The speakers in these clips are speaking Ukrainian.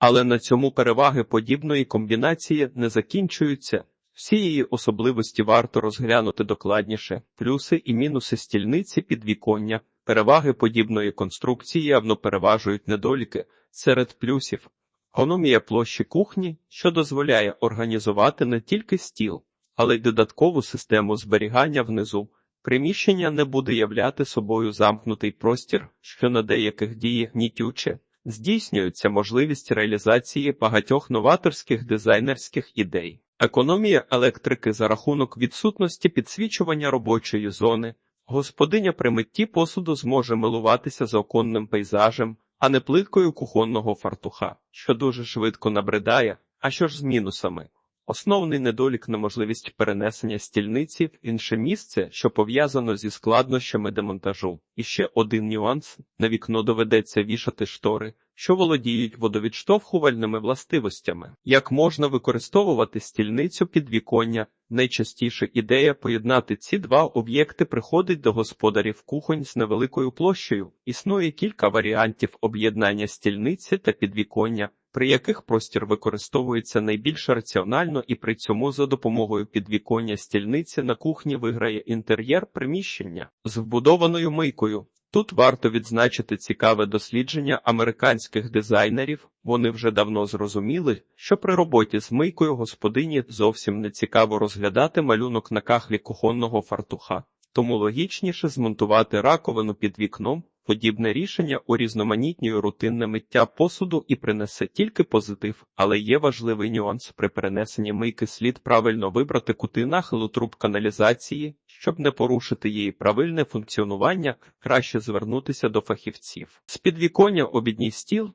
Але на цьому переваги подібної комбінації не закінчуються. Всі її особливості варто розглянути докладніше. Плюси і мінуси стільниці підвіконня. Переваги подібної конструкції явно переважують недоліки серед плюсів. Економія площі кухні, що дозволяє організувати не тільки стіл, але й додаткову систему зберігання внизу. Приміщення не буде являти собою замкнутий простір, що на деяких діє гнітюче. Здійснюється можливість реалізації багатьох новаторських дизайнерських ідей. Економія електрики за рахунок відсутності підсвічування робочої зони. Господиня при митті посуду зможе милуватися заоконним пейзажем, а не плиткою кухонного фартуха, що дуже швидко набридає. А що ж з мінусами? Основний недолік неможливість перенесення стільниці в інше місце, що пов'язано зі складнощами демонтажу. І ще один нюанс: на вікно доведеться вішати штори, що володіють водовідштовхувальними властивостями. Як можна використовувати стільницю під віконня? Найчастіше ідея поєднати ці два об'єкти приходить до господарів кухонь з невеликою площею. Існує кілька варіантів об'єднання стільниці та підвіконня при яких простір використовується найбільш раціонально і при цьому за допомогою підвіконня стільниці на кухні виграє інтер'єр приміщення з вбудованою мийкою. Тут варто відзначити цікаве дослідження американських дизайнерів. Вони вже давно зрозуміли, що при роботі з мийкою господині зовсім не цікаво розглядати малюнок на кахлі кухонного фартуха, тому логічніше змонтувати раковину під вікном. Подібне рішення урізноманітнює рутинне миття посуду і принесе тільки позитив, але є важливий нюанс при перенесенні мийки слід правильно вибрати кути нахилу труб каналізації, щоб не порушити її правильне функціонування, краще звернутися до фахівців. З підвіконня обідній стіл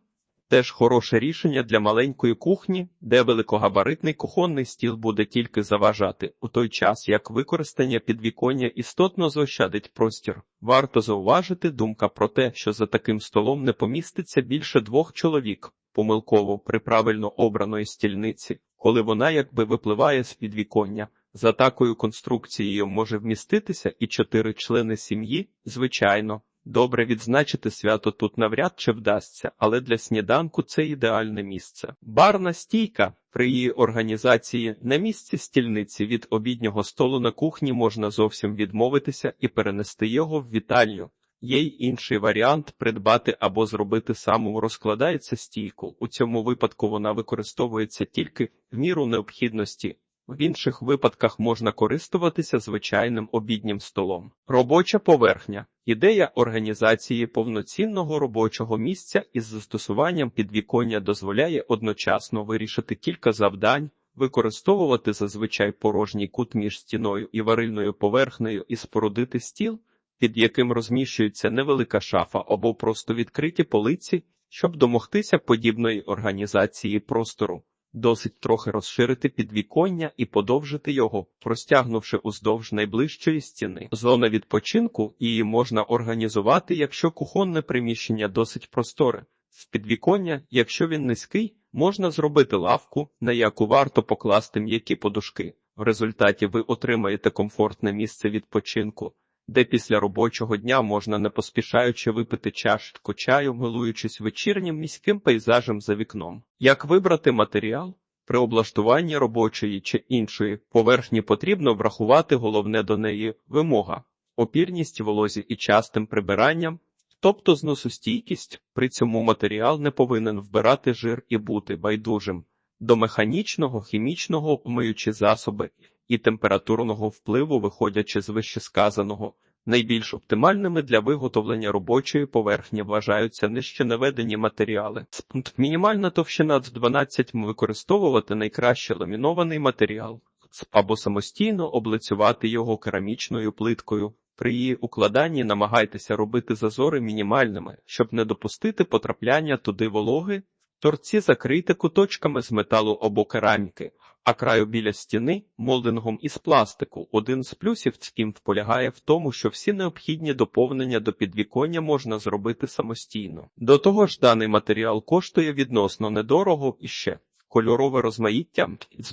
Теж хороше рішення для маленької кухні, де великогабаритний кухонний стіл буде тільки заважати, у той час як використання підвіконня істотно заощадить простір. Варто зауважити думка про те, що за таким столом не поміститься більше двох чоловік, помилково при правильно обраної стільниці, коли вона якби випливає з підвіконня. За такою конструкцією може вміститися і чотири члени сім'ї, звичайно. Добре відзначити свято тут навряд чи вдасться, але для сніданку це ідеальне місце. Барна стійка при її організації на місці стільниці від обіднього столу на кухні можна зовсім відмовитися і перенести його в вітальню. Є й інший варіант придбати або зробити самому розкладається стійку. У цьому випадку вона використовується тільки в міру необхідності. В інших випадках можна користуватися звичайним обіднім столом. Робоча поверхня ідея організації повноцінного робочого місця із застосуванням підвіконня дозволяє одночасно вирішити кілька завдань, використовувати зазвичай порожній кут між стіною і варильною поверхнею і спорудити стіл, під яким розміщується невелика шафа або просто відкриті полиці, щоб домогтися подібної організації простору. Досить трохи розширити підвіконня і подовжити його, простягнувши уздовж найближчої стіни. Зона відпочинку її можна організувати, якщо кухонне приміщення досить просторе. З підвіконня, якщо він низький, можна зробити лавку, на яку варто покласти м'які подушки. В результаті ви отримаєте комфортне місце відпочинку де після робочого дня можна не поспішаючи випити чашку чаю, милуючись вечірнім міським пейзажем за вікном. Як вибрати матеріал? При облаштуванні робочої чи іншої поверхні потрібно врахувати головне до неї вимога, опірність волозі і частим прибиранням, тобто зносостійкість, при цьому матеріал не повинен вбирати жир і бути байдужим, до механічного, хімічного, миючі засоби і температурного впливу, виходячи з вищесказаного. Найбільш оптимальними для виготовлення робочої поверхні вважаються нижче наведені матеріали. Мінімальна товщина з 12 використовувати найкраще ламінований матеріал або самостійно облицювати його керамічною плиткою. При її укладанні намагайтеся робити зазори мінімальними, щоб не допустити потрапляння туди вологи. Торці закрийте куточками з металу або кераміки, а краю біля стіни молдингом із пластику. Один з плюсів скімф полягає в тому, що всі необхідні доповнення до підвіконня можна зробити самостійно. До того ж, даний матеріал коштує відносно недорого і ще. Кольорове розмаїття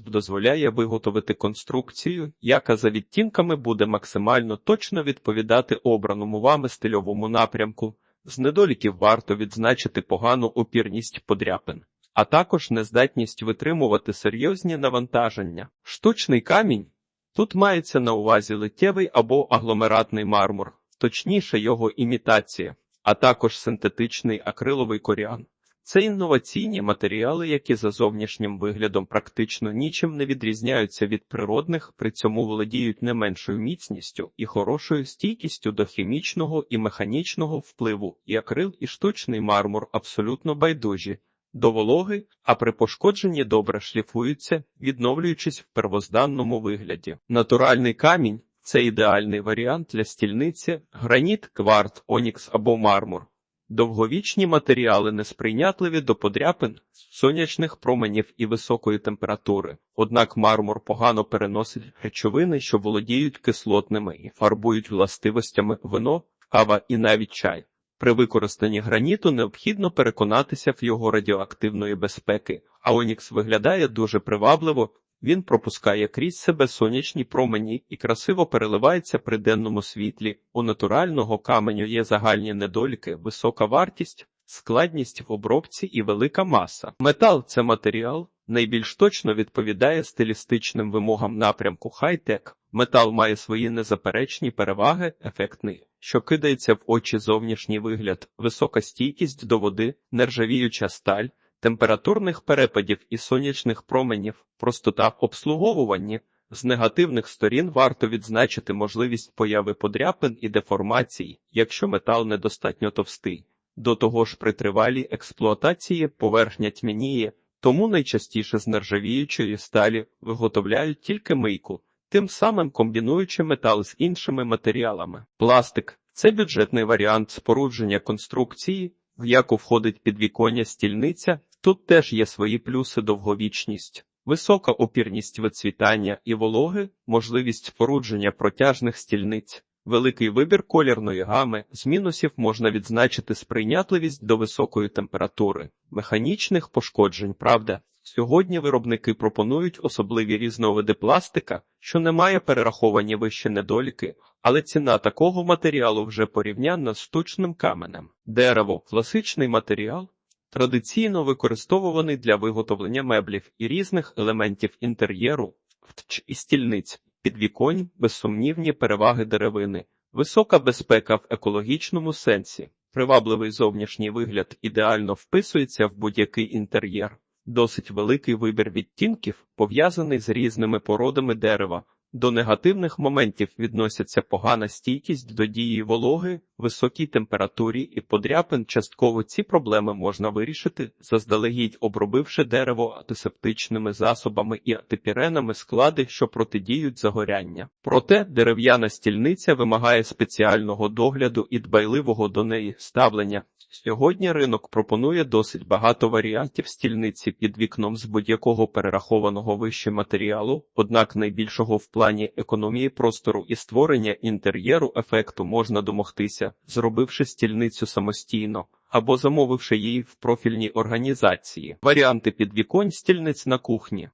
дозволяє виготовити конструкцію, яка за відтінками буде максимально точно відповідати обраному вами стильовому напрямку. З недоліків варто відзначити погану опірність подряпин. А також нездатність витримувати серйозні навантаження. Штучний камінь тут мається на увазі литтєвий або агломератний мармур, точніше його імітація, а також синтетичний акриловий коріан. Це інноваційні матеріали, які за зовнішнім виглядом практично нічим не відрізняються від природних, при цьому володіють не меншою міцністю і хорошою стійкістю до хімічного і механічного впливу, і акрил і штучний мармур абсолютно байдужі. До вологи, а при пошкодженні добре шліфуються, відновлюючись в первозданному вигляді. Натуральний камінь це ідеальний варіант для стільниці, граніт, кварт, онікс або мармур. Довговічні матеріали несприйнятливі до подряпин, сонячних променів і високої температури. Однак мармур погано переносить речовини, що володіють кислотними і фарбують властивостями вино, кава і навіть чай. При використанні граніту необхідно переконатися в його радіоактивної безпеки, а онікс виглядає дуже привабливо. Він пропускає крізь себе сонячні промені і красиво переливається при денному світлі. У натурального каменю є загальні недоліки, висока вартість, складність в обробці і велика маса. Метал це матеріал, найбільш точно відповідає стилістичним вимогам напрямку хай-тек. Метал має свої незаперечні переваги, ефектний, що кидається в очі зовнішній вигляд, висока стійкість до води, нержавіюча сталь, температурних перепадів і сонячних променів, простота в обслуговуванні. З негативних сторін варто відзначити можливість появи подряпин і деформацій, якщо метал недостатньо товстий. До того ж, при тривалій експлуатації поверхня тьмяніє, тому найчастіше з нержавіючої сталі виготовляють тільки мийку, тим самим комбінуючи метал з іншими матеріалами. Пластик це бюджетний варіант спорудження конструкції, в яку входить підвіконня стільниця. Тут теж є свої плюси довговічність, висока опірність вицвітання і вологи, можливість спорудження протяжних стільниць, великий вибір колірної гами, з мінусів можна відзначити сприйнятливість до високої температури, механічних пошкоджень, правда. Сьогодні виробники пропонують особливі різновиди пластика, що не має перераховані вище недоліки, але ціна такого матеріалу вже порівнянна з штучним каменем. Дерево класичний матеріал, традиційно використовуваний для виготовлення меблів і різних елементів інтер'єру, втч і стільниць, підвіконь, безсумнівні переваги деревини, висока безпека в екологічному сенсі, привабливий зовнішній вигляд ідеально вписується в будь-який інтер'єр. Досить великий вибір відтінків, пов'язаний з різними породами дерева. До негативних моментів відносяться погана стійкість до дії вологи, високій температурі і подряпин. Частково ці проблеми можна вирішити, заздалегідь обробивши дерево антисептичними засобами і антипіренами склади, що протидіють загоряння. Проте дерев'яна стільниця вимагає спеціального догляду і дбайливого до неї ставлення. Сьогодні ринок пропонує досить багато варіантів стільниці під вікном з будь-якого перерахованого вище матеріалу, однак найбільшого в плані економії простору і створення інтер'єру ефекту можна домогтися, зробивши стільницю самостійно або замовивши її в профільній організації. Варіанти підвіконь стільниць на кухні.